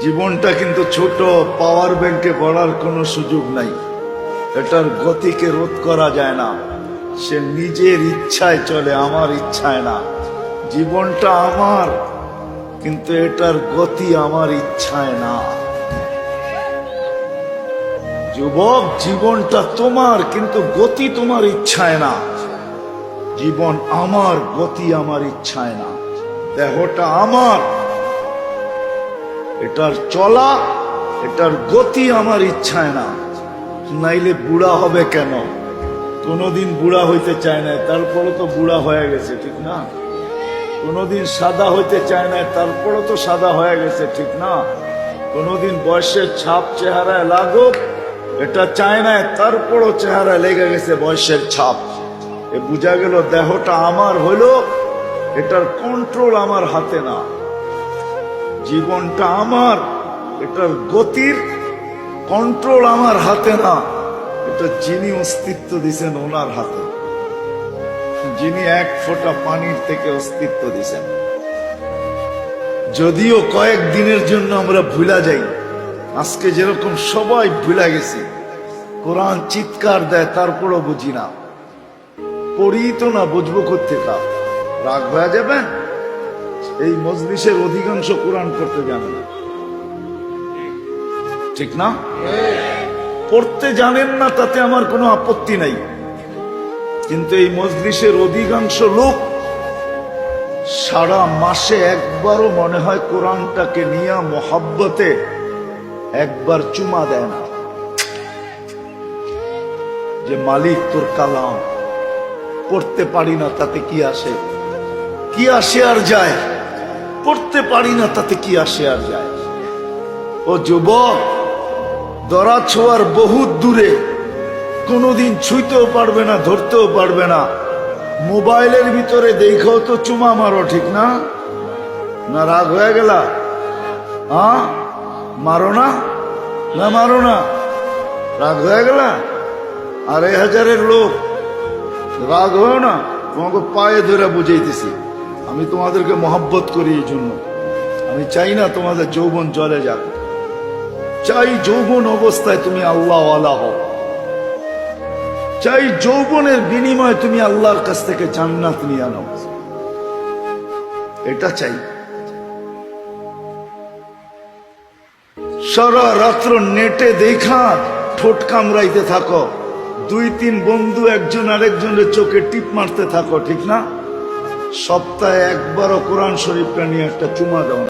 জীবনটা কিন্তু ছোট পাওয়ার ব্যাংকে পড়ার কোনো সুযোগ নাই। এটার গতিকে রোধ করা যায় না। সে নিজের ইচ্ছায় চলে, আমার ইচ্ছায় না। জীবনটা আমার, কিন্তু এটার গতি আমার ইচ্ছায় না। যুবক, জীবনটা তোমার, কিন্তু গতি তোমার ইচ্ছায় না। জীবন আমার, গতি আমার ইচ্ছায় না। দেহটা আমার। এটার চলা, এটার গতি আমার ইচ্ছায় না। নাইলে বুড়া হবে কেন? কোনোদিন বুড়া হইতে চায় না তারপরে তো বুড়া হয়ে গেছে, ঠিক না? কোনোদিন সাদা হইতে চায় না তারপরে তো সাদা হয়ে গেছে, ঠিক না? কোনোদিন বয়সের ছাপ চেহারায় লাগুক, এটা চায় না, তারপরও চেহারায় লেগে গেছে বয়সের ছাপ। এ বোঝা গেল দেহটা আমার হলো এটার কন্ট্রোল আমার হাতে না। জীবনটা আমার, এটার গতির কন্ট্রোল আমার হাতে না। এটা যিনি অস্তিত্ব দিছেন ওনার হাতে। যিনি এক ফোঁটা পানির থেকে অস্তিত্ব দিছেন। যদিও কয়েক দিনের জন্য আমরা ভুলা যাই, আজকে যেরকম সবাই ভুলা গেছি, কোরআন চিৎকার দেয়, তারপরও বুঝি না। পড়ি তো না, বুঝব কোথেকা রাগ হয়ে যাবেন এই মজলিসের অধিকাংশ কোরআন করতে জানে না। ঠিক না? পড়তে জানেন না, তাতে আমার কোনো আপত্তি নাই। কিন্তু এই মজলিসের অধিকাংশ লোক সারা মাসে একবারও মনে হয় কোরআনটাকে নিয়ে মহাব্বতে একবার চুমা দেয় না। যে মালিক তোর কালাম, পড়তে পারি না, তাতে কি আসে? কি আসে আর যায়? পড়তে পারি না, তাতে কি আসে আর যায়? ও যুবক, দরা ছোঁয়ার বহুত দূরে, কোনোদিন ছুঁইতেও পারবে না, ধরতেও পারবে না। মোবাইলের ভিতরে দেখেও তো চুমা মারো, ঠিক না? না রাগ হয়ে গেলা? মারো না? না মারো না? রাগ হয়ে গেলা? আড়াই হাজারের লোক, রাগ হয় না, তোমাকে পায়ে ধরে বুঝাইতেছি। আমি তোমাদেরকে মহব্বত করি এই জন্য। আমি চাই না তোমাদের যৌবন জলে যাক। চাই যৌবন অবস্থায় তুমি আল্লাহ আলা হও। চাই যৌবনের বিনিময়ে তুমি আল্লাহর কাছ থেকে জান্নাত নিয়ে আনো এটা চাই। সারা রাত্র নেটে দেখা, ঠোঁট কামড়াইতে থাকো। দুই তিন বন্ধু একজন আরেকজনের চোখে টিপ মারতে থাকো, ঠিক না? সপ্তাহে একবারও কোরআন শরীফটা নিয়ে একটা চুমা দাও না।